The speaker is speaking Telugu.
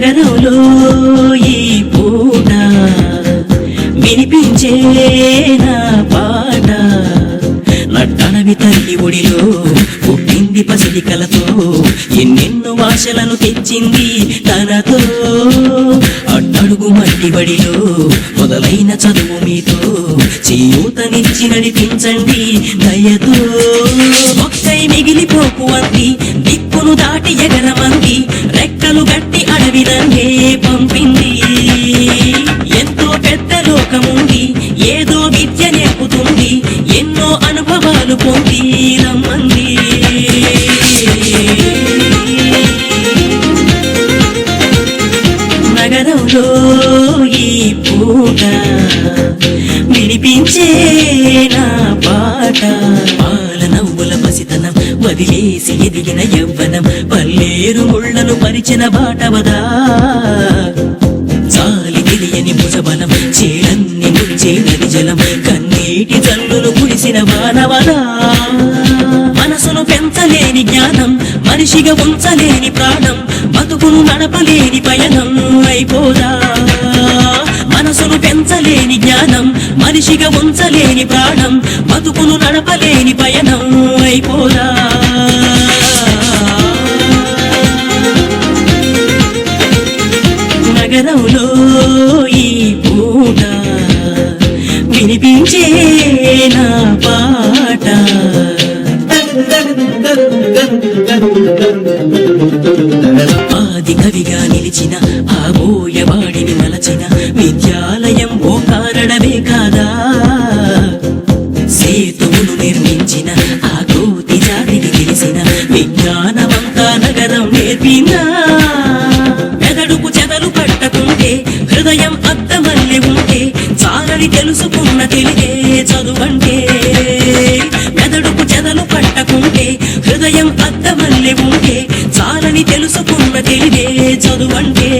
నగరంలో ఈ పూట వినిపించే నా పాట. నట్టనవి తల్లి ఒడిలో పుట్టింది పసిడి కలతో ఎన్నెన్నో ఆశలను తెచ్చింది తనతో. అట్టడుగు మట్టి బడిలో మొదలైన చదువు మీతో చేయూతనిచ్చి నడిపించండి దయతో. ఒక్కై మిగిలిపోకు అంది దిక్కును దాటి ఎగరమంది గట్టి పంపింది. ఎంతో పెద్ద లోకముంది ఏదో విద్య నేర్పుతుంది ఎన్నో అనుభవాలు పొంది రమ్మంది. నగరంలో ఈ పూట వినిపించే నా పాట. వదిలేసి ఎదిగిన యవ్వనం పల్లేరు ముళ్ళను పరిచిన బాటవదా చాలి తెలియని భుజబలం చేలన్ని ముంచే నది జలం కన్నీటి జల్లును కురిసిన వానవదా మనసును పెంచలేని జ్ఞానం మనిషిగా ఉంచలేని ప్రాణం బతుకును నడపలేని పయనం అయిపోదా. మనసును పెంచలేని జ్ఞానం మనిషిగా ఉంచలేని ప్రాణం బతుకును నడపలేని పయనం అయిపోదా. చేనా నా పాట? ఆది కవిగా నిలిచిన ఆబోయవాడిని మలచిన విద్యాలయం ఓ కారణమే కాదా? సేతువును నిర్మించిన ఆ కోతి జాతికి తెలిసిన విజ్ఞానమంతా నగరం నేర్పినా? మెదడుకు చెదలు పట్టకుంటే హృదయం అద్దమల్లి ఉంటే చాలని తెలుసుకున్న తెలిగే చదువంటే. మెదడుకు చెదలు పట్టకుంటే హృదయం అద్దమల్లి ఉంటే చాలని తెలుసుకున్న తెలిగే చదువంటే.